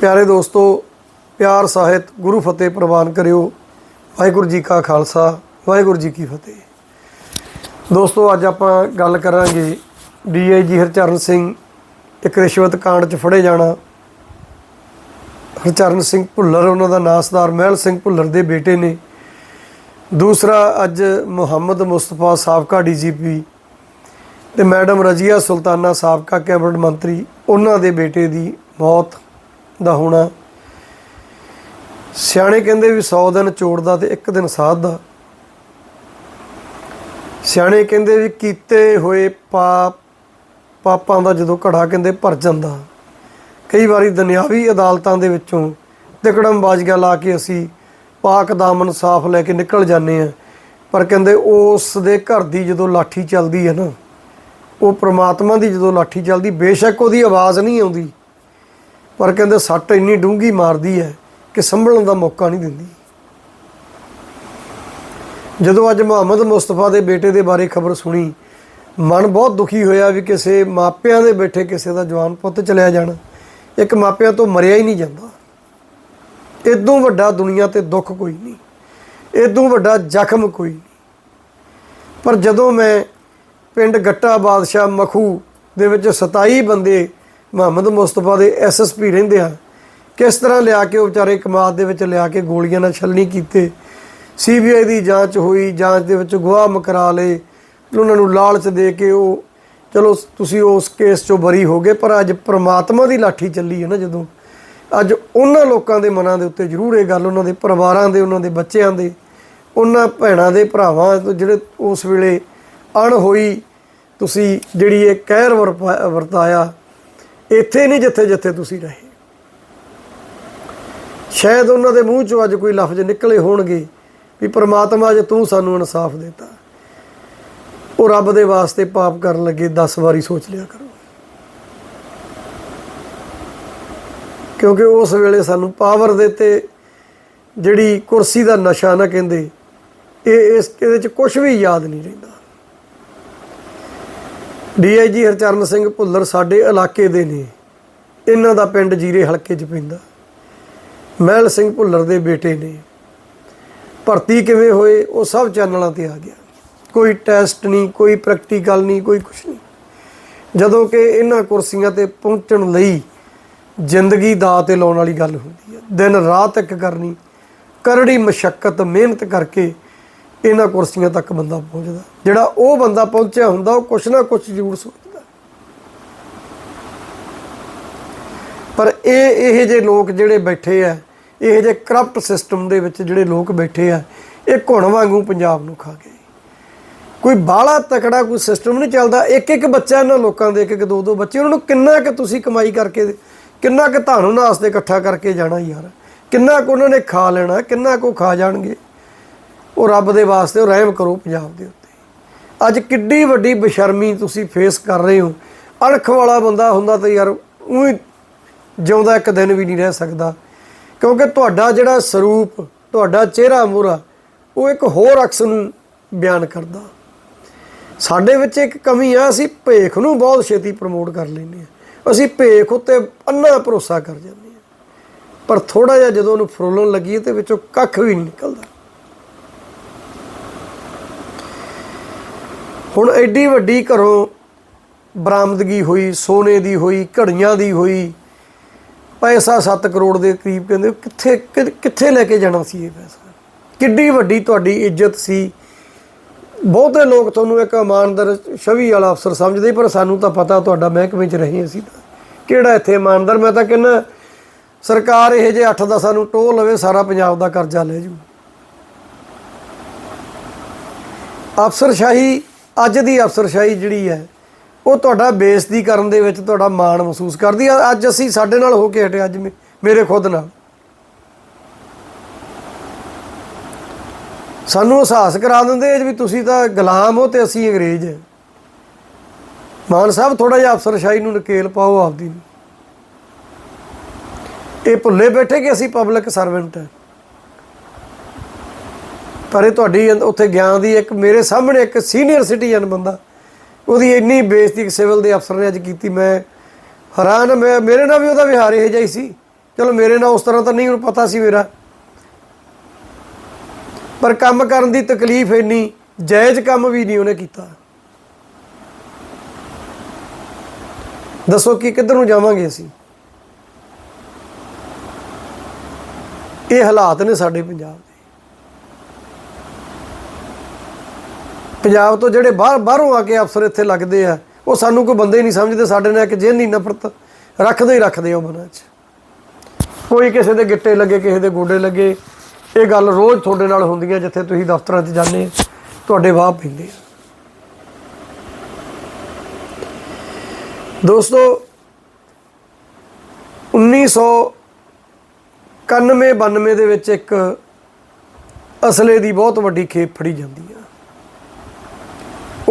ਪਿਆਰੇ ਦੋਸਤੋ, ਪਿਆਰ ਸਾਹਿਤ ਗੁਰੂ ਫਤਿਹ ਪ੍ਰਵਾਨ ਕਰਿਓ। ਵਾਹਿਗੁਰੂ ਜੀ ਕਾ ਖਾਲਸਾ, ਵਾਹਿਗੁਰੂ ਜੀ ਕੀ ਫਤਿਹ। ਦੋਸਤੋ, ਅੱਜ ਆਪਾਂ ਗੱਲ ਕਰਾਂਗੇ ਡੀਆਈਜੀ ਹਰਚਰਨ ਸਿੰਘ, ਇੱਕ ਰਿਸ਼ਵਤ ਕਾਂਡ 'ਚ ਫੜੇ ਜਾਣਾ। ਹਰਚਰਨ ਸਿੰਘ ਭੁੱਲਰ, ਉਹਨਾਂ ਦਾ ਨਾਂ ਨਾਸਦਾਰ ਮਹਿਲ ਸਿੰਘ ਭੁੱਲਰ ਦੇ ਬੇਟੇ ਨੇ। ਦੂਸਰਾ, ਅੱਜ ਮੁਹੰਮਦ ਮੁਸਤਫਾ ਸਾਬਕਾ ਡੀਜੀਪੀ ਤੇ ਮੈਡਮ ਰਜੀਆ ਸੁਲਤਾਨਾ ਸਾਬਕਾ ਕੈਬਨਿਟ ਮੰਤਰੀ, ਉਹਨਾਂ ਦੇ ਬੇਟੇ ਦੀ ਮੌਤ। ਦਾ ਹੋਣਾ। ਸਿਆਣੇ ਕਹਿੰਦੇ ਵੀ 100 ਦਿਨ ਚੋੜਦਾ ਤੇ ਇੱਕ ਦਿਨ ਸਾਧ ਦਾ। ਸਿਆਣੇ ਕਹਿੰਦੇ ਵੀ ਕੀਤੇ ਹੋਏ ਪਾਪ, ਪਾਪਾਂ ਦਾ ਜਦੋਂ ਘੜਾ ਕਹਿੰਦੇ ਭਰ ਜਾਂਦਾ। ਕਈ ਵਾਰੀ ਦੁਨਿਆਵੀ ਅਦਾਲਤਾਂ ਦੇ ਵਿੱਚੋਂ ਤਿਕੜਮਬਾਜ਼ੀਆਂ ਲਾ ਕੇ ਅਸੀਂ ਪਾਕ ਦਾਮਨ ਸਾਫ਼ ਲੈ ਕੇ ਨਿਕਲ ਜਾਂਦੇ ਆ ਪਰ ਕਹਿੰਦੇ ਉਸ ਦੇ ਘਰ ਦੀ ਜਦੋਂ ਲਾਠੀ ਚੱਲਦੀ ਹੈ ਨਾ, ਉਹ ਪ੍ਰਮਾਤਮਾ ਦੀ ਜਦੋਂ ਲਾਠੀ ਚੱਲਦੀ, ਬੇਸ਼ੱਕ ਉਹਦੀ ਆਵਾਜ਼ ਨਹੀਂ ਆਉਂਦੀ। ਪਰ ਕਹਿੰਦੇ ਸੱਟ ਇੰਨੀ ਡੂੰਗੀ ਮਾਰਦੀ ਹੈ ਕਿ ਸੰਭਲਣ ਦਾ ਮੌਕਾ ਨਹੀਂ ਦਿੰਦੀ। ਜਦੋਂ ਅੱਜ ਮੁਹੰਮਦ ਮੁਸਤਫਾ ਦੇ ਬੇਟੇ ਦੇ ਬਾਰੇ ਖਬਰ ਸੁਣੀ, ਮਨ ਬਹੁਤ ਦੁਖੀ ਹੋਇਆ ਵੀ ਕਿਸੇ ਮਾਪਿਆਂ ਦੇ ਬੈਠੇ ਕਿਸੇ ਦਾ ਜਵਾਨ ਪੁੱਤ ਚਲਿਆ ਜਾਣਾ। ਇੱਕ ਮਾਪਿਆਂ ਤੋਂ ਮਰਿਆ ਹੀ ਨਹੀਂ ਜਾਂਦਾ। ਇਦੋਂ ਵੱਡਾ ਦੁਨੀਆ ਤੇ ਦੁੱਖ ਕੋਈ ਨਹੀਂ। ਇਦੋਂ ਵੱਡਾ ਜ਼ਖਮ ਕੋਈ ਨਹੀਂ। ਪਰ ਜਦੋਂ ਮੈਂ ਪਿੰਡ ਗੱਟਾ ਬਾਦਸ਼ਾਹ ਮਖੂ ਦੇ ਵਿੱਚ 27 ਬੰਦੇ ਮੁਹੰਮਦ ਮੁਸਤਫਾ ਦੇ ਐਸਐਸਪੀ ਰਹਿੰਦੇ ਆ। ਕਿਸ ਤਰ੍ਹਾਂ ਲਿਆ ਕੇ ਉਹ ਵਿਚਾਰੇ ਕਮਾਦ ਦੇ ਵਿੱਚ ਲਿਆ ਕੇ ਗੋਲੀਆਂ ਨਾਲ ਛਲਣੀ ਕੀਤੇ? ਸੀਬੀਆਈ ਦੀ ਜਾਂਚ ਹੋਈ, ਜਾਂਚ ਦੇ ਵਿੱਚ ਗਵਾਹ ਮਕਰਾ ਲਏ। ਉਹਨਾਂ ਨੂੰ ਲਾਲਚ ਦੇ ਕੇ ਉਹ, ਚਲੋ ਤੁਸੀਂ ਉਸ ਕੇਸ ਚੋਂ ਬਰੀ ਹੋ ਗਏ, ਪਰ ਅੱਜ ਪ੍ਰਮਾਤਮਾ ਦੀ ਲਾਠੀ ਚੱਲੀ ਹੈ ਨਾ ਜਦੋਂ। ਅੱਜ ਉਹਨਾਂ ਲੋਕਾਂ ਦੇ ਮਨਾਂ ਦੇ ਉੱਤੇ ਜ਼ਰੂਰ ਇਹ ਗੱਲ ਉਹਨਾਂ ਦੇ ਪਰਿਵਾਰਾਂ ਦੇ, ਉਹਨਾਂ ਦੇ ਬੱਚਿਆਂ ਦੇ, ਉਹਨਾਂ ਭੈਣਾਂ ਦੇ, ਭਰਾਵਾਂ ਤੋਂ ਜਿਹੜੇ ਉਸ ਵੇਲੇ ਅਣ ਹੋਈ, ਤੁਸੀਂ ਜਿਹੜੀ ਇਹ ਕਹਿਰ ਵਰਪਾ- ਵਰਤਾਇਆ ਇੱਥੇ ਨਹੀਂ ਜਿੱਥੇ ਜਿੱਥੇ ਤੁਸੀਂ ਰਹੇ। ਸ਼ਾਇਦ ਉਹਨਾਂ ਦੇ ਮੂੰਹ ਚੋਂ ਅੱਜ ਕੋਈ ਲਫ਼ਜ਼ ਨਿਕਲੇ ਹੋਣਗੇ ਵੀ ਪ੍ਰਮਾਤਮਾ ਜੇ ਤੂੰ ਸਾਨੂੰ ਇਨਸਾਫ ਦਿੱਤਾ। ਉਹ ਰੱਬ ਦੇ ਵਾਸਤੇ ਪਾਪ ਕਰਨ ਲੱਗੇ 10 ਵਾਰੀ ਸੋਚ ਲਿਆ ਕਰੋ। ਕਿਉਂਕਿ ਉਸ ਵੇਲੇ ਸਾਨੂੰ ਪਾਵਰ ਦੇ ਤੇ ਜਿਹੜੀ ਕੁਰਸੀ ਦਾ ਨਸ਼ਾ ਨਾ ਕਹਿੰਦੇ, ਇਹ ਇਸ ਇਹਦੇ ਚ ਕੁਝ ਵੀ ਯਾਦ ਨਹੀਂ ਰਹਿੰਦਾ। ਡੀਆਈਜੀ ਹਰਚਰਨ ਸਿੰਘ ਭੁੱਲਰ ਸਾਡੇ ਇਲਾਕੇ ਦੇ ਨੇ। ਇਹਨਾਂ ਦਾ ਪਿੰਡ ਜੀਰੇ ਹਲਕੇ 'ਚ ਪੈਂਦਾ। ਮਹਿਲ ਸਿੰਘ ਭੁੱਲਰ ਦੇ ਬੇਟੇ ਨੇ। ਭਰਤੀ ਕਿਵੇਂ ਹੋਏ, ਉਹ ਸਭ ਚੈਨਲਾਂ ਤੇ ਆ ਗਿਆ। ਕੋਈ ਟੈਸਟ ਨਹੀਂ, ਕੋਈ ਪ੍ਰੈਕਟੀਕਲ ਨਹੀਂ, ਕੋਈ ਕੁਝ ਨਹੀਂ। ਜਦੋਂ ਕਿ ਇਹਨਾਂ ਕੁਰਸੀਆਂ ਤੇ ਪਹੁੰਚਣ ਲਈ ਜ਼ਿੰਦਗੀ ਦਾ ਤੇ ਲਾਉਣ ਵਾਲੀ ਗੱਲ ਹੁੰਦੀ ਹੈ। ਦਿਨ ਰਾਤ ਇੱਕ ਕਰਨੀ, ਕਰੜੀ ਮਸ਼ਕਤ, ਮਿਹਨਤ ਕਰਕੇ ਇਹਨਾਂ ਕੁਰਸੀਆਂ ਤੱਕ ਬੰਦਾ ਪਹੁੰਚਦਾ। ਜਿਹੜਾ ਉਹ ਬੰਦਾ ਪਹੁੰਚਿਆ ਹੁੰਦਾ, ਉਹ ਕੁਛ ਨਾ ਕੁਛ ਜ਼ਰੂਰ ਸੋਚਦਾ। ਪਰ ਇਹ ਇਹ ਜੇ ਲੋਕ ਜਿਹੜੇ ਬੈਠੇ ਆ, ਇਹ ਜੇ ਕਰਪਟ ਸਿਸਟਮ ਦੇ ਵਿੱਚ ਜਿਹੜੇ ਲੋਕ ਬੈਠੇ ਆ, ਇਹ ਘੁਣ ਵਾਂਗੂ ਪੰਜਾਬ ਨੂੰ ਖਾ ਗਏ। ਕੋਈ ਬਾਹਲਾ ਤਕੜਾ ਕੋਈ ਸਿਸਟਮ ਨਹੀਂ ਚੱਲਦਾ। ਇੱਕ ਇੱਕ ਬੱਚਾ ਇਹਨਾਂ ਲੋਕਾਂ ਦੇ ਇੱਕ ਇੱਕ ਦੋ ਦੋ ਬੱਚੇ, ਉਹਨਾਂ ਨੂੰ ਕਿੰਨਾ ਕਿ ਤੁਸੀਂ ਕਮਾਈ ਕਰਕੇ, ਕਿੰਨਾ ਕਿ ਤੁਹਾਨੂੰ ਨਾਸ ਦੇ ਇਕੱਠਾ ਕਰਕੇ ਜਾਣਾ ਯਾਰ। ਕਿੰਨਾ ਕੁ ਉਹਨਾਂ ਨੇ ਖਾ ਲੈਣਾ, ਕਿੰਨਾ ਕੁ ਖਾ ਜਾਣਗੇ। ਉਹ ਰੱਬ ਦੇ ਵਾਸਤੇ ਉਹ ਰਹਿਮ ਕਰੋ ਪੰਜਾਬ ਦੇ ਉੱਤੇ। ਅੱਜ ਕਿੱਡੀ ਵੱਡੀ ਬੇਸ਼ਰਮੀ ਤੁਸੀਂ ਫੇਸ ਕਰ ਰਹੇ ਹੋ। ਅਣਖ ਵਾਲਾ ਬੰਦਾ ਹੁੰਦਾ ਤਾਂ ਯਾਰ ਉਹੀ ਜਿਉਂਦਾ ਇੱਕ ਦਿਨ ਵੀ ਨਹੀਂ ਰਹਿ ਸਕਦਾ। ਕਿਉਂਕਿ ਤੁਹਾਡਾ ਜਿਹੜਾ ਸਰੂਪ, ਤੁਹਾਡਾ ਚਿਹਰਾ ਮੂਰਾ ਉਹ ਇੱਕ ਹੋਰ ਅਕਸ ਨੂੰ ਬਿਆਨ ਕਰਦਾ। ਸਾਡੇ ਵਿੱਚ ਇੱਕ ਕਮੀ ਆ, ਅਸੀਂ ਭੇਖ ਨੂੰ ਬਹੁਤ ਛੇਤੀ ਪ੍ਰਮੋਟ ਕਰ ਲੈਂਦੇ ਆ ਅਸੀਂ ਭੇਖ ਉੱਤੇ ਅੰਨਾ ਭਰੋਸਾ ਕਰ ਜਾਂਦੇ ਆ ਪਰ ਥੋੜਾ ਜਿਹਾ ਜਦੋਂ ਉਹਨੂੰ ਫਰੋਲਣ ਲੱਗੀ ਤੇ ਵਿੱਚੋਂ ਕੱਖ ਵੀ ਨਹੀਂ ਨਿਕਲਦਾ। ਹੁਣ ਐਡੀ ਵੱਡੀ ਘਰੋਂ ਬਰਾਮਦਗੀ ਹੋਈ, ਸੋਨੇ ਦੀ ਹੋਈ, ਘੜੀਆਂ ਦੀ ਹੋਈ, ਪੈਸਾ 7 ਕਰੋੜ ਦੇ ਕਰੀਬ ਕਹਿੰਦੇ ਕਿੱਥੇ, ਕਿ- ਕਿੱਥੇ ਲੈ ਕੇ ਜਾਣਾ ਸੀ ਇਹ ਪੈਸਾ? ਕਿੱਡੀ ਵੱਡੀ ਤੁਹਾਡੀ ਇੱਜ਼ਤ ਸੀ। ਬਹੁਤੇ ਲੋਕ ਤੁਹਾਨੂੰ ਇੱਕ ਇਮਾਨਦਾਰ ਛਵੀ ਵਾਲਾ ਅਫਸਰ ਸਮਝਦੇ ਪਰ ਸਾਨੂੰ ਤਾਂ ਪਤਾ ਤੁਹਾਡਾ ਮਹਿਕਮੇ 'ਚ ਰਹੇ ਅਸੀਂ ਤਾਂ। ਕਿਹੜਾ ਇੱਥੇ ਇਮਾਨਦਾਰ? ਮੈਂ ਤਾਂ ਕਹਿੰਦਾ, ਸਰਕਾਰ ਇਹ ਜੇ 8 10 ਨੂੰ ਟੋਹ ਲਵੇ, ਸਾਰਾ ਪੰਜਾਬ ਦਾ ਕਰਜ਼ਾ ਲੈ ਜੂ। ਅਫਸਰਸ਼ਾਹੀ ਅੱਜ ਦੀ ਅਫਸਰਸ਼ਾਹੀ ਜਿਹੜੀ ਹੈ, ਉਹ ਤੁਹਾਡਾ ਬੇਇੱਜ਼ਤੀ ਕਰਨ ਦੇ ਵਿੱਚ ਤੁਹਾਡਾ ਮਾਣ ਮਹਿਸੂਸ ਕਰਦੀ ਆ। ਅੱਜ ਅਸੀਂ ਸਾਡੇ ਨਾਲ ਹੋ ਕੇ ਹਟੇ, ਅੱਜ ਮੇ- ਮੇਰੇ ਖੁਦ ਨਾਲ। ਸਾਨੂੰ ਅਹਿਸਾਸ ਕਰਾ ਦਿੰਦੇ ਵੀ ਤੁਸੀਂ ਤਾਂ ਗੁਲਾਮ ਹੋ ਤੇ ਅਸੀਂ ਅੰਗਰੇਜ਼ ਹਾਂ ਮਾਨ ਸਾਹਿਬ ਥੋੜਾ ਜਿਹਾ ਅਫਸਰਸ਼ਾਹੀ ਨੂੰ ਨਕੇਲ ਪਾਓ ਆਪਦੀ ਨੂੰ। ਇਹ ਭੁੱਲੇ ਬੈਠੇ ਕਿ ਅਸੀਂ ਪਬਲਿਕ ਸਰਵੈਂਟ ਹਾਂ ਪਰ ਇਹ ਤੁਹਾਡੀ ਉੱਥੇ ਗਿਆਨ ਦੀ ਇੱਕ ਮੇਰੇ ਸਾਹਮਣੇ ਇੱਕ ਸੀਨੀਅਰ ਸਿਟੀਜ਼ਨ ਬੰਦਾ। ਉਹਦੀ ਇੰਨੀ ਬੇਇੱਜ਼ਤੀ ਸਿਵਲ ਦੇ ਅਫਸਰ ਨੇ ਅੱਜ ਕੀਤੀ। ਮੈਂ ਹੈਰਾਨ ਮੈਂ ਮੇਰੇ ਨਾਲ ਵੀ ਉਹਦਾ ਵਿਹਾਰ ਇਹ ਜਿਹਾ ਹੀ ਸੀ। ਚਲੋ ਮੇਰੇ ਨਾਲ ਉਸ ਤਰ੍ਹਾਂ ਤਾਂ ਨਹੀਂ, ਉਹਨੂੰ ਪਤਾ ਸੀ ਮੇਰਾ। ਪਰ ਕੰਮ ਕਰਨ ਦੀ ਤਕਲੀਫ ਇੰਨੀ, ਜਾਇਜ਼ ਕੰਮ ਵੀ ਨਹੀਂ ਉਹਨੇ ਕੀਤਾ। ਦੱਸੋ ਕਿ ਕਿੱਧਰ ਨੂੰ ਜਾਵਾਂਗੇ ਅਸੀਂ? ਇਹ ਹਾਲਾਤ ਨੇ ਸਾਡੇ ਪੰਜਾਬ ਪੰਜਾਬ ਤੋਂ ਜਿਹੜੇ ਬਾਹਰ ਬਾਹਰੋਂ ਆ ਕੇ ਅਫਸਰ ਇੱਥੇ ਲੱਗਦੇ ਆ, ਉਹ ਸਾਨੂੰ ਕੋਈ ਬੰਦੇ ਹੀ ਨਹੀਂ ਸਮਝਦੇ, ਸਾਡੇ ਨਾਲ ਇੱਕ ਜਿਹਨੀ ਨਫ਼ਰਤ। ਰੱਖਦੇ ਹੀ ਰੱਖਦੇ ਉਹ ਮਨਾਂ 'ਚ। ਕੋਈ ਕਿਸੇ ਦੇ ਗਿੱਟੇ ਲੱਗੇ, ਕਿਸੇ ਦੇ ਗੋਡੇ ਲੱਗੇ। ਇਹ ਗੱਲ ਰੋਜ਼ ਤੁਹਾਡੇ ਨਾਲ ਹੁੰਦੀ ਹੈ ਜਿੱਥੇ ਤੁਸੀਂ ਦਫ਼ਤਰਾਂ 'ਚ ਜਾਂਦੇ ਤੁਹਾਡੇ ਵਾਹ ਪੈਂਦੇ ਆ। ਦੋਸਤੋ 1991 92 ਦੇ ਵਿੱਚ ਇੱਕ ਅਸਲੇ ਦੀ ਬਹੁਤ ਵੱਡੀ ਖੇਪ ਫੜੀ ਜਾਂਦੀ ਹੈ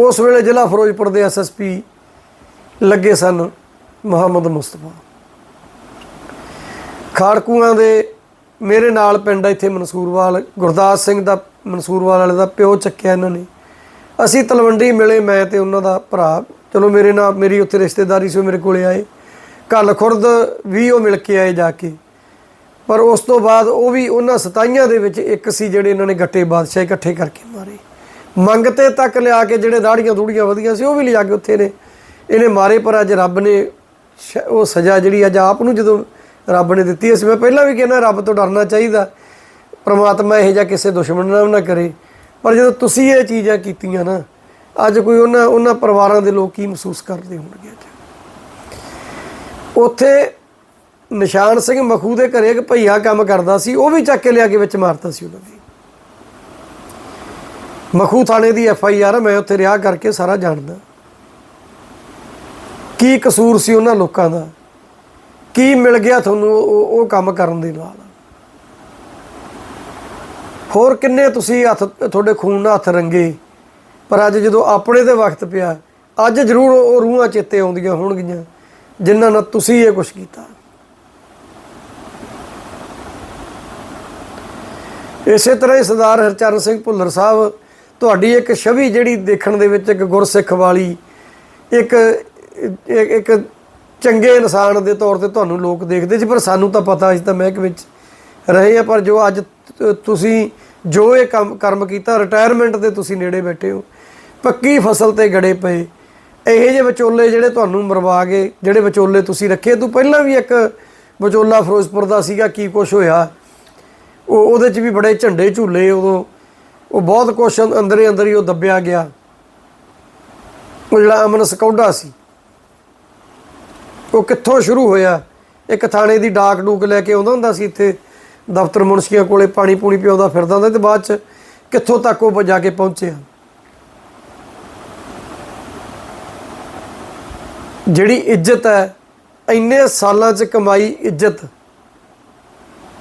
ਉਸ ਵੇਲੇ ਜ਼ਿਲ੍ਹਾ ਫਿਰੋਜ਼ਪੁਰ ਦੇ ਐਸਐਸਪੀ ਲੱਗੇ ਸਨ ਮੁਹੰਮਦ ਮੁਸਤਫਾ। ਖਾੜਕੂਆਂ ਦੇ ਮੇਰੇ ਨਾਲ ਪਿੰਡ ਆ ਇੱਥੇ ਮਨਸੂਰਵਾਲ, ਗੁਰਦਾਸ ਸਿੰਘ ਦਾ, ਮਨਸੂਰਵਾਲ ਵਾਲੇ ਦਾ ਪਿਓ ਚੱਕਿਆ ਇਹਨਾਂ ਨੇ। ਅਸੀਂ ਤਲਵੰਡੀ ਮਿਲੇ, ਮੈਂ ਤੇ ਉਹਨਾਂ ਦਾ ਭਰਾ। ਚਲੋ ਮੇਰੇ ਨਾਲ, ਮੇਰੀ ਉੱਥੇ ਰਿਸ਼ਤੇਦਾਰੀ ਸੀ, ਉਹ ਮੇਰੇ ਕੋਲੇ ਆਏ। ਕੱਲ ਖੁਰਦ ਵੀ ਉਹ ਮਿਲ ਕੇ ਆਏ ਜਾ ਕੇ। ਪਰ ਉਸ ਤੋਂ ਬਾਅਦ ਉਹ ਵੀ ਉਹਨਾਂ ਸਤਾਈਆਂ ਦੇ ਵਿੱਚ ਇੱਕ ਸੀ ਜਿਹੜੇ ਇਹਨਾਂ ਨੇ ਗੱਟੇ ਬਾਦਸ਼ਾਹ ਇਕੱਠੇ ਕਰਕੇ ਮਾਰੇ। ਮੰਗਤੇ ਤੱਕ ਲਿਆ ਕੇ ਜਿਹੜੇ ਦਾੜੀਆਂ ਦੂੜੀਆਂ ਵਧੀਆਂ ਸੀ, ਉਹ ਵੀ ਲਿਆ ਕੇ ਉੱਥੇ ਨੇ। ਇਹਨੇ ਮਾਰੇ, ਪਰ ਅੱਜ ਰੱਬ ਨੇ ਸ਼- ਉਹ ਸਜ਼ਾ ਜਿਹੜੀ ਅੱਜ ਆਪ ਨੂੰ ਜਦੋਂ ਰੱਬ ਨੇ ਦਿੱਤੀ ਸੀ ਮੈਂ ਪਹਿਲਾਂ ਵੀ ਕਹਿੰਦਾ, ਰੱਬ ਤੋਂ ਡਰਨਾ ਚਾਹੀਦਾ। ਪ੍ਰਮਾਤਮਾ ਇਹ ਜਾਂ ਕਿਸੇ ਦੁਸ਼ਮਣ ਨਾਲ ਨਾ ਕਰੇ। ਪਰ ਜਦੋਂ ਤੁਸੀਂ ਇਹ ਚੀਜ਼ਾਂ ਕੀਤੀਆਂ ਨਾ, ਅੱਜ ਕੋਈ ਉਹਨਾਂ ਉਹਨਾਂ ਪਰਿਵਾਰਾਂ ਦੇ ਲੋਕ ਕੀ ਮਹਿਸੂਸ ਕਰਦੇ ਹੋਣਗੇ ਅੱਜ? ਉੱਥੇ ਨਿਸ਼ਾਨ ਸਿੰਘ ਮਖੂ ਦੇ ਘਰੇ ਇੱਕ ਭਈਆ ਕੰਮ ਕਰਦਾ ਸੀ, ਉਹ ਵੀ ਚੱਕ ਕੇ ਲਿਆ ਕੇ ਵਿੱਚ ਮਾਰਤਾ ਸੀ ਉਹਨਾਂ ਦੀ। ਮਖੂ ਥਾਣੇ ਦੀ ਐਫ ਆਈ ਆਰ ਮੈਂ ਉੱਥੇ ਰਿਹਾ ਕਰਕੇ ਸਾਰਾ ਜਾਣਦਾ। ਕੀ ਕਸੂਰ ਸੀ ਉਹਨਾਂ ਲੋਕਾਂ ਦਾ? ਕੀ ਮਿਲ ਗਿਆ ਤੁਹਾਨੂੰ ਉਹ ਉਹ ਕੰਮ ਕਰਨ ਦੇ ਨਾਲ? ਹੋਰ ਕਿੰਨੇ ਤੁਸੀਂ ਹੱਥ ਤੁਹਾਡੇ ਖੂਨ ਨਾਲ ਹੱਥ ਰੰਗੇ? ਪਰ ਅੱਜ ਜਦੋਂ ਆਪਣੇ ਤੇ ਵਕਤ ਪਿਆ, ਅੱਜ ਜ਼ਰੂਰ ਉਹ ਰੂਹਾਂ ਚੇਤੇ ਆਉਂਦੀਆਂ ਹੋਣਗੀਆਂ, ਜਿਨ੍ਹਾਂ ਨਾਲ ਤੁਸੀਂ ਇਹ ਕੁਝ ਕੀਤਾ। ਇਸੇ ਤਰ੍ਹਾਂ ਹੀ ਸਰਦਾਰ ਹਰਚਰਨ ਸਿੰਘ ਭੁੱਲਰ ਸਾਹਿਬ ਤੁਹਾਡੀ ਇੱਕ ਛਵੀ ਜਿਹੜੀ ਦੇਖਣ ਦੇ ਵਿੱਚ ਇੱਕ ਗੁਰਸਿੱਖ ਵਾਲੀ, ਇੱਕ ਇੱਕ ਚੰਗੇ ਇਨਸਾਨ ਦੇ ਤੌਰ ਤੇ ਤੁਹਾਨੂੰ ਲੋਕ ਦੇਖਦੇ ਸੀ, ਪਰ ਸਾਨੂੰ ਤਾਂ ਪਤਾ ਸੀ ਤਾਂ ਮਹਿਕ ਵਿੱਚ ਰਹੇ ਆ, ਪਰ ਜੋ ਅੱਜ ਤੁਸੀਂ ਜੋ ਇਹ ਕੰਮ, ਕਰਮ ਕੀਤਾ ਰਿਟਾਇਰਮੈਂਟ ਦੇ ਤੁਸੀਂ ਨੇੜੇ ਬੈਠੇ ਹੋ ਪੱਕੀ ਫਸਲ ਤੇ ਗੜੇ ਪਏ? ਇਹੋ ਜਿਹੇ ਵਿਚੋਲੇ ਜਿਹੜੇ ਤੁਹਾਨੂੰ ਮਰਵਾ ਗਏ ਜਿਹੜੇ ਵਿਚੋਲੇ ਤੁਸੀਂ ਰੱਖੇ, ਤੂੰ ਪਹਿਲਾਂ ਵੀ ਇੱਕ ਵਿਚੋਲਾ ਫਿਰੋਜ਼ਪੁਰ ਦਾ ਸੀਗਾ, ਕੀ ਕੁਛ ਹੋਇਆ? ਉਹ, ਉਹਦੇ 'ਚ ਵੀ ਬੜੇ ਝੰਡੇ ਝੂਲੇ ਉਦੋਂ ਉਹ ਬਹੁਤ ਕੁਛ ਅੰਦਰੇ ਅੰਦਰ ਹੀ ਉਹ ਦੱਬਿਆ ਗਿਆ। ਉਹ ਜਿਹੜਾ ਅਮਨ ਸਕੌਡਾ ਸੀ, ਉਹ ਕਿੱਥੋਂ ਸ਼ੁਰੂ ਹੋਇਆ? ਇੱਕ ਥਾਣੇ ਦੀ ਡਾਕ ਡੂਕ ਲੈ ਕੇ ਆਉਂਦਾ ਹੁੰਦਾ ਸੀ ਇੱਥੇ, ਦਫ਼ਤਰ ਮੁਨਸ਼ੀਆਂ ਕੋਲੇ ਪਾਣੀ ਪੂਣੀ ਪਿਆਉਂਦਾ ਫਿਰਦਾ ਹੁੰਦਾ ਤੇ ਬਾਅਦ ਚ ਕਿੱਥੋਂ ਤੱਕ ਉਹ ਜਾ ਕੇ ਪਹੁੰਚਿਆ? ਜਿਹੜੀ ਇੱਜ਼ਤ ਹੈ, ਇੰਨੇ ਸਾਲਾਂ ਚ ਕਮਾਈ ਇੱਜ਼ਤ,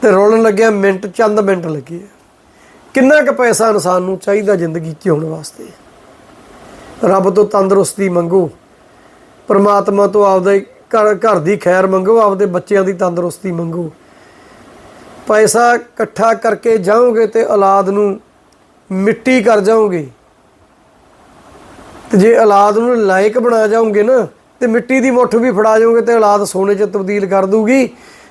ਤੇ ਰੋਲਣ ਲੱਗਿਆ ਮਿੰਟ, ਚੰਦ ਮਿੰਟ ਲੱਗੇ। ਕਿੰਨਾ ਕੁ ਪੈਸਾ ਇਨਸਾਨ ਨੂੰ ਚਾਹੀਦਾ ਜ਼ਿੰਦਗੀ ਜਿਉਣ ਵਾਸਤੇ? ਰੱਬ ਤੋਂ ਤੰਦਰੁਸਤੀ ਮੰਗੋ, ਪਰਮਾਤਮਾ ਤੋਂ ਆਪਦੇ ਘਰ ਘਰ ਦੀ ਖੈਰ ਮੰਗੋ, ਆਪਦੇ ਬੱਚਿਆਂ ਦੀ ਤੰਦਰੁਸਤੀ ਮੰਗੋ। ਪੈਸਾ ਇਕੱਠਾ ਕਰਕੇ ਜਾਓਗੇ ਤੇ ਔਲਾਦ ਨੂੰ ਮਿੱਟੀ ਕਰ ਜਾਓਗੇ। ਤੇ ਜੇ ਔਲਾਦ ਨੂੰ ਲਾਇਕ ਬਣਾ ਜਾਓਗੇ ਨਾ, ਤੇ ਮਿੱਟੀ ਦੀ ਮੁੱਠ ਵੀ ਫੜਾ ਜਾਓਗੇ ਤੇ ਔਲਾਦ ਸੋਨੇ 'ਚ ਤਬਦੀਲ ਕਰ ਦੂਗੀ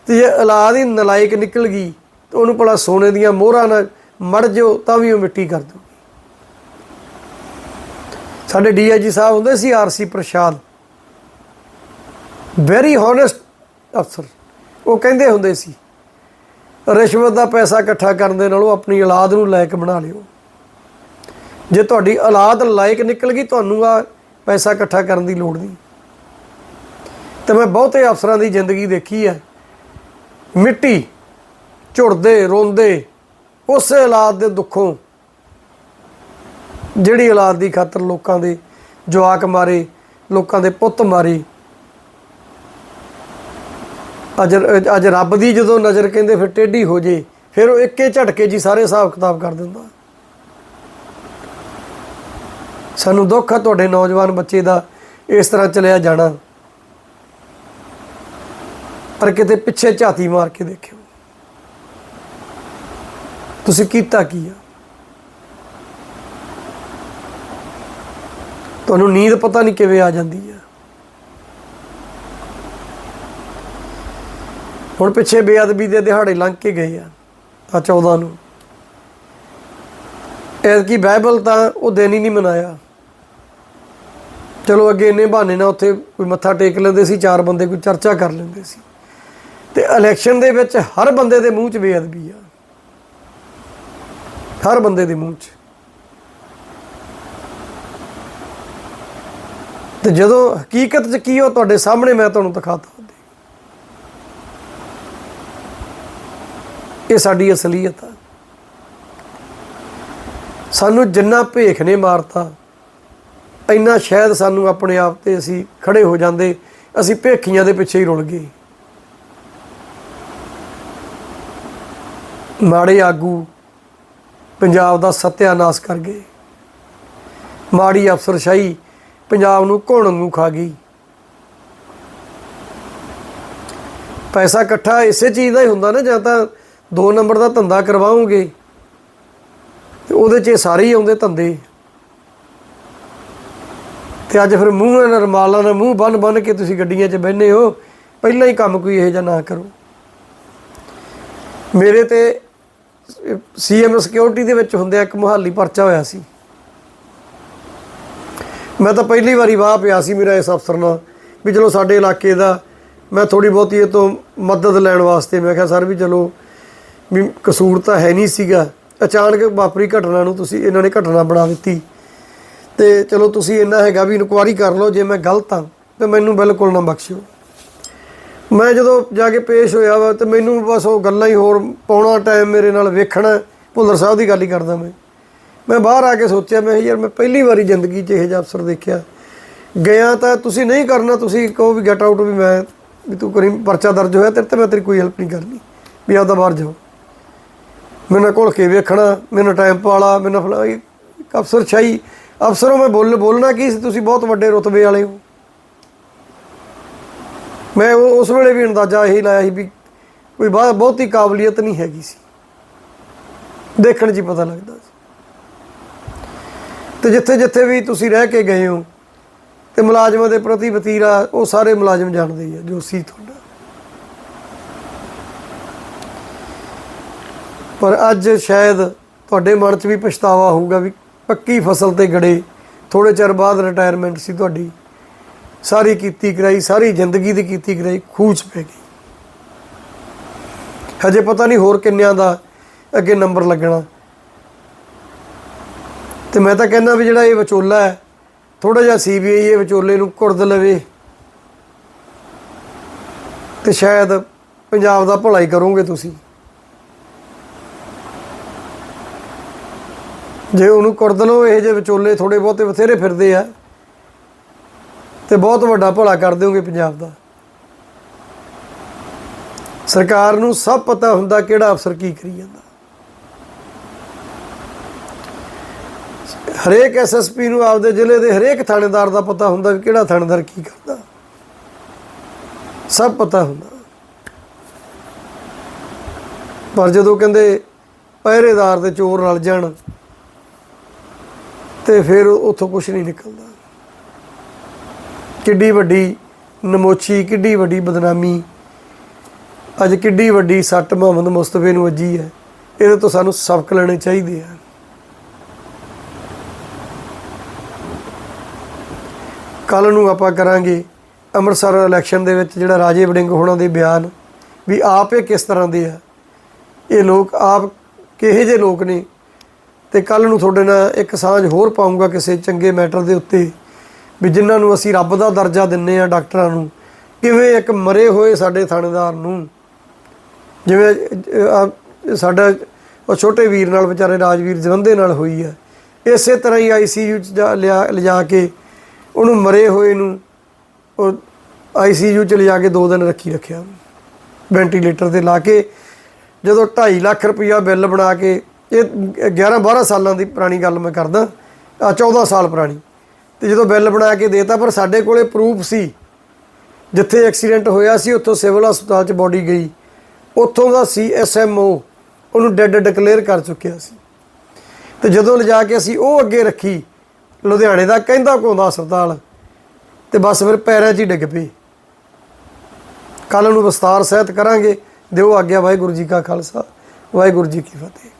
ਤੇ ਜੇ ਔਲਾਦ ਹੀ ਨਲਾਇਕ ਨਿਕਲ ਗਈ, ਤੇ ਉਹਨੂੰ ਭਲਾ ਸੋਨੇ ਦੀਆਂ ਮੋਹਰਾਂ ਨਾਲ ਮੜ ਜਿਓ ਤਾਂ ਵੀ ਉਹ ਮਿੱਟੀ ਕਰ ਦੂਗੀ ਸਾਡੇ ਡੀਆਈਜੀ ਸਾਹਿਬ ਹੁੰਦੇ ਸੀ ਆਰਸੀ ਪ੍ਰਸ਼ਾਦ। ਵੈਰੀ ਹੋਨੈਸਟ ਅਫਸਰ। ਉਹ ਕਹਿੰਦੇ ਹੁੰਦੇ ਸੀ, ਰਿਸ਼ਵਤ ਦਾ ਪੈਸਾ ਇਕੱਠਾ ਕਰਨ ਦੇ ਨਾਲੋਂ ਆਪਣੀ ਔਲਾਦ ਨੂੰ ਲਾਇਕ ਬਣਾ ਲਿਓ। ਜੇ ਤੁਹਾਡੀ ਔਲਾਦ ਲਾਇਕ ਨਿਕਲ ਗਈ, ਤੁਹਾਨੂੰ ਆ ਪੈਸਾ ਇਕੱਠਾ ਕਰਨ ਦੀ ਲੋੜ ਨਹੀਂ। ਤੇ ਮੈਂ ਬਹੁਤੇ ਅਫਸਰਾਂ ਦੀ ਜ਼ਿੰਦਗੀ ਦੇਖੀ ਹੈ। ਮਿੱਟੀ ਝੁਰਦੇ ਰੋਂਦੇ ਉਸੇ ਔਲਾਦ ਦੇ ਦੁੱਖੋਂ ਜਿਹੜੀ ਔਲਾਦ ਦੀ ਖਾਤਰ ਲੋਕਾਂ ਦੇ ਜਵਾਕ ਮਾਰੇ, ਲੋਕਾਂ ਦੇ ਪੁੱਤ ਮਾਰੇ। ਅੱਜ ਅੱਜ ਰੱਬ ਦੀ ਜਦੋਂ ਨਜ਼ਰ ਕਹਿੰਦੇ ਫਿਰ ਟੇਢੀ ਹੋ ਜੇ, ਫਿਰ ਉਹ ਇੱਕੇ ਝਟਕੇ ਜੀ ਸਾਰੇ ਹਿਸਾਬ ਕਿਤਾਬ ਕਰ ਦਿੰਦਾ। ਸਾਨੂੰ ਦੁੱਖ ਆ ਤੁਹਾਡੇ ਨੌਜਵਾਨ ਬੱਚੇ ਦਾ ਇਸ ਤਰ੍ਹਾਂ ਚਲਿਆ ਜਾਣਾ। ਪਰ ਕਿਤੇ ਪਿੱਛੇ ਝਾਤੀ ਮਾਰ ਕੇ ਦੇਖਿਓ। ਤੁਸੀਂ ਕੀਤਾ ਕੀ ਆ? ਤੁਹਾਨੂੰ ਨੀਂਦ ਪਤਾ ਨਹੀਂ ਕਿਵੇਂ ਆ ਜਾਂਦੀ ਆ। ਹੁਣ ਪਿੱਛੇ ਬੇਅਦਬੀ ਦੇ ਦਿਹਾੜੇ ਲੰਘ ਕੇ ਗਏ ਆ ਆ 14 ਨੂੰ। ਐਤਕੀ ਬਾਈਬਲ ਤਾਂ ਉਹ ਦਿਨ ਹੀ ਨਹੀਂ ਮਨਾਇਆ। ਚਲੋ ਅੱਗੇ ਇੰਨੇ ਬਹਾਨੇ ਨਾਲ ਉੱਥੇ ਕੋਈ ਮੱਥਾ ਟੇਕ ਲੈਂਦੇ ਸੀ, ਚਾਰ ਬੰਦੇ ਕੋਈ ਚਰਚਾ ਕਰ ਲੈਂਦੇ ਸੀ। ਤੇ ਇਲੈਕਸ਼ਨ ਦੇ ਵਿੱਚ ਹਰ ਬੰਦੇ ਦੇ ਮੂੰਹ 'ਚ ਬੇਅਦਬੀ ਆ। ਹਰ ਬੰਦੇ ਦੇ ਮੂੰਹ 'ਚ। ਤੇ ਜਦੋਂ ਹਕੀਕਤ 'ਚ ਕੀ ਉਹ ਤੁਹਾਡੇ ਸਾਹਮਣੇ ਮੈਂ ਤੁਹਾਨੂੰ ਦਿਖਾਤਾ ਇਹ ਸਾਡੀ ਅਸਲੀਅਤ ਆ। ਸਾਨੂੰ ਜਿੰਨਾ ਭੇਖ ਨੇ ਮਾਰਤਾ, ਇੰਨਾ ਸ਼ਾਇਦ ਸਾਨੂੰ ਆਪਣੇ ਆਪ ਤੇ ਅਸੀਂ ਖੜੇ ਹੋ ਜਾਂਦੇ, ਅਸੀਂ ਭੇਖੀਆਂ ਦੇ ਪਿੱਛੇ ਹੀ ਰੁਲ ਗਏ। ਮਾੜੇ ਆਗੂ ਪੰਜਾਬ ਦਾ ਸਤਿਆਨਾਸ਼ ਕਰ ਗਏ। ਮਾੜੀ ਅਫਸਰਸ਼ਾਹੀ ਪੰਜਾਬ ਨੂੰ ਘੁਣ ਨੂੰ ਖਾ ਗਈ। ਪੈਸਾ ਇਕੱਠਾ ਇਸੇ ਚੀਜ਼ ਦਾ ਹੀ ਹੁੰਦਾ ਨਾ, ਜਾਂ ਤਾਂ ਦੋ ਨੰਬਰ ਦਾ ਧੰਦਾ ਕਰਵਾਉਂਗੇ ਤੇ ਉਹਦੇ 'ਚ ਇਹ ਸਾਰੇ ਹੀ ਆਉਂਦੇ ਧੰਦੇ। ਤੇ ਅੱਜ ਫਿਰ ਮੂੰਹ ਨਾਲ ਰਮਾਲਾਂ ਨਾਲ ਮੂੰਹ ਬੰਨ ਬੰਨ ਕੇ ਤੁਸੀਂ ਗੱਡੀਆਂ 'ਚ ਬਹਿੰਦੇ ਹੋ, ਪਹਿਲਾਂ ਹੀ ਕੰਮ ਕੋਈ ਇਹੋ ਜਿਹਾ ਨਾ ਕਰੋ। ਮੇਰੇ ਤੇ ਸੀਐਮ ਸਿਕਿਉਰਿਟੀ ਦੇ ਵਿੱਚ ਹੁੰਦਿਆਂ ਇੱਕ ਮੁਹਾਲੀ ਪਰਚਾ ਹੋਇਆ ਸੀ। ਮੈਂ ਤਾਂ ਪਹਿਲੀ ਵਾਰੀ ਵਾਹ ਪਿਆ ਸੀ ਮੇਰਾ ਇਸ ਅਫਸਰ ਨਾਲ, ਵੀ ਚਲੋ ਸਾਡੇ ਇਲਾਕੇ ਦਾ ਮੈਂ ਥੋੜੀ ਬਹੁਤੀ ਇਹ ਤੋਂ ਮਦਦ ਲੈਣ ਵਾਸਤੇ, ਮੈਂ ਕਿਹਾ, ਸਰ ਵੀ ਚਲੋ, ਵੀ ਕਸੂਰ ਤਾਂ ਹੈ ਨਹੀਂ ਸੀਗਾ। ਅਚਾਨਕ ਵਾਪਰੀ ਘਟਨਾ ਨੂੰ ਤੁਸੀਂ, ਇਹਨਾਂ ਨੇ ਘਟਨਾ ਬਣਾ ਦਿੱਤੀ। ਤੇ ਚਲੋ ਤੁਸੀਂ ਇੰਨਾ ਹੈਗਾ ਵੀ ਇਨਕੁਆਰੀ ਕਰ ਲਓ, ਜੇ ਮੈਂ ਗਲਤ ਹਾਂ, ਤੇ ਮੈਨੂੰ ਬਿਲਕੁਲ ਨਾ ਬਖਸ਼ਿਓ। ਮੈਂ ਜਦੋਂ ਜਾ ਕੇ ਪੇਸ਼ ਹੋਇਆ ਵਾ ਤੇ ਮੈਨੂੰ ਬਸ ਉਹ ਗੱਲਾਂ ਹੀ ਹੋਰ ਪਾਉਣਾ ਟਾਈਮ ਮੇਰੇ ਨਾਲ ਵੇਖਣਾ, ਭੁੱਲਰ ਸਾਹਿਬ ਦੀ ਗੱਲ ਹੀ ਕਰਦਾ ਮੈਂ। ਮੈਂ ਬਾਹਰ ਆ ਕੇ ਸੋਚਿਆ, ਮੈਂ ਯਾਰ ਮੈਂ ਪਹਿਲੀ ਵਾਰੀ ਜ਼ਿੰਦਗੀ 'ਚ ਇਹ ਜਿਹਾ ਅਫਸਰ ਦੇਖਿਆ। ਗਿਆ ਤਾਂ ਤੁਸੀਂ ਨਹੀਂ ਕਰਨਾ, ਤੁਸੀਂ ਕਹੋ ਵੀ ਗੈਟ ਆਊਟ ਵੀ ਮੈਂ, ਵੀ ਤੂੰ ਕਰੀ ਪਰਚਾ ਦਰਜ ਹੋਇਆ, ਤੇਰੇ ਤੇ ਮੈਂ ਤੇਰੀ ਕੋਈ ਹੈਲਪ ਨਹੀਂ ਕਰਨੀ, ਵੀ ਆਪਦਾ ਬਾਹਰ ਜਾਓ। ਮੈਨੂੰ ਘੁਲ ਕੇ ਵੇਖਣਾ ਮੈਨੂੰ ਟਾਈਮ ਪਾਲਾ ਮੈਨੂੰ ਫਲਾ ਇੱਕ ਅਫਸਰ ਛਾਈ। ਅਫਸਰੋਂ ਮੈਂ ਬੋਲ ਬੋਲਣਾ ਕੀ ਸੀ? ਤੁਸੀਂ ਬਹੁਤ ਵੱਡੇ ਰੁਤਬੇ ਵਾਲੇ ਹੋ। ਮੈਂ ਉਹ- ਉਸ ਵੇਲੇ ਵੀ ਅੰਦਾਜ਼ਾ ਇਹੀ ਲਾਇਆ ਸੀ ਵੀ ਕੋਈ ਬਾਹਰ ਬਹੁਤੀ ਕਾਬਲੀਅਤ ਨਹੀਂ ਹੈਗੀ ਸੀ। ਦੇਖਣ 'ਚ ਹੀ ਪਤਾ ਲੱਗਦਾ ਸੀ। ਤੇ ਜਿੱਥੇ ਜਿੱਥੇ ਵੀ ਤੁਸੀਂ ਰਹਿ ਕੇ ਗਏ ਹੋ ਤੇ ਮੁਲਾਜ਼ਮਾਂ ਦੇ ਪ੍ਰਤੀ ਵਤੀਰਾ, ਉਹ ਸਾਰੇ ਮੁਲਾਜ਼ਮ ਜਾਣਦੇ ਹੀ ਆ, ਜੋ ਸੀ ਤੁਹਾਡਾ। ਪਰ ਅੱਜ ਸ਼ਾਇਦ ਤੁਹਾਡੇ ਮਨ 'ਚ ਵੀ ਪਛਤਾਵਾ ਹੋਊਗਾ ਵੀ ਪੱਕੀ ਫਸਲ ਤੇ ਗੜੇ ਥੋੜੇ ਚਿਰ ਬਾਅਦ ਰਿਟਾਇਰਮੈਂਟ ਸੀ ਤੁਹਾਡੀ। ਸਾਰੀ ਕੀਤੀ ਕਰਾਈ, ਸਾਰੀ ਜ਼ਿੰਦਗੀ ਦੀ ਕੀਤੀ ਕਰਾਈ, ਖੂਚ ਪੈ ਗਈ। ਹਜੇ ਪਤਾ ਨਹੀਂ ਹੋਰ ਕਿੰਨਿਆਂ ਦਾ ਅੱਗੇ ਨੰਬਰ ਲੱਗਣਾ। ਤੇ ਮੈਂ ਤਾਂ ਕਹਿੰਦਾ ਵੀ ਜਿਹੜਾ ਇਹ ਵਿਚੋਲਾ ਹੈ ਥੋੜਾ ਜਿਹਾ ਸੀਬੀਆਈ ਇਹ ਵਿਚੋਲੇ ਨੂੰ ਕੁਰਦ ਲਵੇ। ਤੇ ਸ਼ਾਇਦ ਪੰਜਾਬ ਦਾ ਭਲਾ ਹੀ ਕਰੋਗੇ ਤੁਸੀਂ। ਜੇ ਉਹਨੂੰ ਕੁਰਦ ਲਓ, ਇਹ ਜੇ ਵਿਚੋਲੇ ਥੋੜੇ ਬਹੁਤੇ ਬਥੇਰੇ ਫਿਰਦੇ ਆ। ਤੇ ਬਹੁਤ ਵੱਡਾ ਭਲਾ ਕਰ ਦਿਓਗੇ ਪੰਜਾਬ ਦਾ। ਸਰਕਾਰ ਨੂੰ ਸਭ ਪਤਾ ਹੁੰਦਾ ਕਿਹੜਾ ਅਫਸਰ ਕੀ ਕਰੀ ਜਾਂਦਾ। ਹਰੇਕ ਐਸਐਸਪੀ ਨੂੰ ਆਪਦੇ ਜ਼ਿਲ੍ਹੇ ਦੇ ਹਰੇਕ ਥਾਣੇਦਾਰ ਦਾ ਪਤਾ ਹੁੰਦਾ ਕਿ ਕਿਹੜਾ ਥਾਣੇਦਾਰ ਕੀ ਕਰਦਾ। ਸਭ ਪਤਾ ਹੁੰਦਾ। ਪਰ ਜਦੋਂ ਕਹਿੰਦੇ ਪਹਿਰੇਦਾਰ ਤੇ ਚੋਰ ਰਲ ਜਾਣ, ਤੇ ਫਿਰ ਉੱਥੋਂ ਕੁਝ ਨਹੀਂ ਨਿਕਲਦਾ। ਕਿੱਡੀ ਵੱਡੀ ਨਮੋਚੀ ਕਿੱਡੀ ਵੱਡੀ ਬਦਨਾਮੀ। ਅੱਜ ਕਿੱਡੀ ਵੱਡੀ ਸੱਟ ਮੁਹੰਮਦ ਮੁਸਤਫੇ ਨੂੰ ਵੱਜੀ ਹੈ। ਇਹਦੇ ਤੋਂ ਸਾਨੂੰ ਸਬਕ ਲੈਣੇ ਚਾਹੀਦੇ ਆ। ਕੱਲ ਨੂੰ ਆਪਾਂ ਕਰਾਂਗੇ ਅੰਮ੍ਰਿਤਸਰ ਇਲੈਕਸ਼ਨ ਦੇ ਵਿੱਚ ਜਿਹੜਾ ਰਾਜੇ ਵੜਿੰਗ ਹੋਣਾ ਦੇ ਬਿਆਨ, ਵੀ ਆਪ ਇਹ ਕਿਸ ਤਰ੍ਹਾਂ ਦੇ ਆ। ਇਹ ਲੋਕ ਆਪ ਕਿਹੇ ਜਿਹੇ ਲੋਕ ਨੇ? ਤੇ ਕੱਲ ਨੂੰ ਤੁਹਾਡੇ ਨਾਲ ਇੱਕ ਸਾਂਝ ਹੋਰ ਪਾਉਂਗਾ ਕਿਸੇ ਚੰਗੇ ਮੈਟਰ ਦੇ ਉੱਤੇ। ਵੀ ਜਿਨ੍ਹਾਂ ਨੂੰ ਅਸੀਂ ਰੱਬ ਦਾ ਦਰਜਾ ਦਿੰਨੇ ਆ ਡਾਕਟਰਾਂ ਨੂੰ, ਕਿਵੇਂ ਇੱਕ ਮਰੇ ਹੋਏ ਸਾਡੇ ਥਾਣੇਦਾਰ ਨੂੰ, ਜਿਵੇਂ ਸਾਡਾ ਉਹ ਛੋਟੇ ਵੀਰ ਨਾਲ ਵਿਚਾਰੇ ਰਾਜਵੀਰ ਜਵੰਦੇ ਨਾਲ ਹੋਈ ਆ, ਇਸੇ ਤਰ੍ਹਾਂ ਹੀ ਆਈਸੀਯੂ ਚ ਜਾ- ਲਿਆ, ਲਿਜਾ ਕੇ ਉਹਨੂੰ ਮਰੇ ਹੋਏ ਨੂੰ ਉਹ ਆਈਸੀਯੂ ਚ ਲਿਜਾ ਕੇ 2 ਦਿਨ ਰੱਖੀ ਰੱਖਿਆ, ਵੈਂਟੀਲੇਟਰ ਤੇ ਲਾ ਕੇ, ਜਦੋਂ 2.5 ਲੱਖ ਰੁਪਇਆ ਬਿੱਲ ਬਣਾ ਕੇ, ਇਹ 11 12 ਸਾਲਾਂ ਦੀ ਪੁਰਾਣੀ ਗੱਲ ਮੈਂ ਕਰਦਾ ਆ 14 ਸਾਲ ਪੁਰਾਣੀ। ਤੇ ਜਦੋਂ ਬਿੱਲ ਬਣਾ ਕੇ ਦੇਤਾ, ਪਰ ਸਾਡੇ ਕੋਲੇ ਪ੍ਰੂਫ ਸੀ। ਜਿੱਥੇ ਐਕਸੀਡੈਂਟ ਹੋਇਆ ਸੀ, ਉੱਥੋਂ ਸਿਵਲ ਹਸਪਤਾਲ 'ਚ ਬੋਡੀ ਗਈ। ਉੱਥੋਂ ਦਾ ਸੀਐਸਐਮਓ ਉਹਨੂੰ ਡੈੱਡ ਡਿਕਲੇਅਰ ਕਰ ਚੁੱਕਿਆ ਸੀ। ਤੇ ਜਦੋਂ ਲਿਜਾ ਕੇ ਅਸੀਂ ਉਹ ਅੱਗੇ ਰੱਖੀ, ਲੁਧਿਆਣੇ ਦਾ ਕਹਿੰਦਾ ਕੋਂਦਾ ਹਸਪਤਾਲ, ਤੇ ਬਸ ਫਿਰ ਪੈਰਾਂ 'ਚ ਹੀ ਡਿੱਗ ਪਈ। ਕੱਲ ਨੂੰ ਵਿਸਤਾਰ ਸਹਿਤ ਕਰਾਂਗੇ। ਦਿਓ ਆਗਿਆ ਵਾਹਿਗੁਰੂ ਜੀ ਕਾ ਖਾਲਸਾ, ਵਾਹਿਗੁਰੂ ਜੀ ਕੀ ਫਤਿਹ।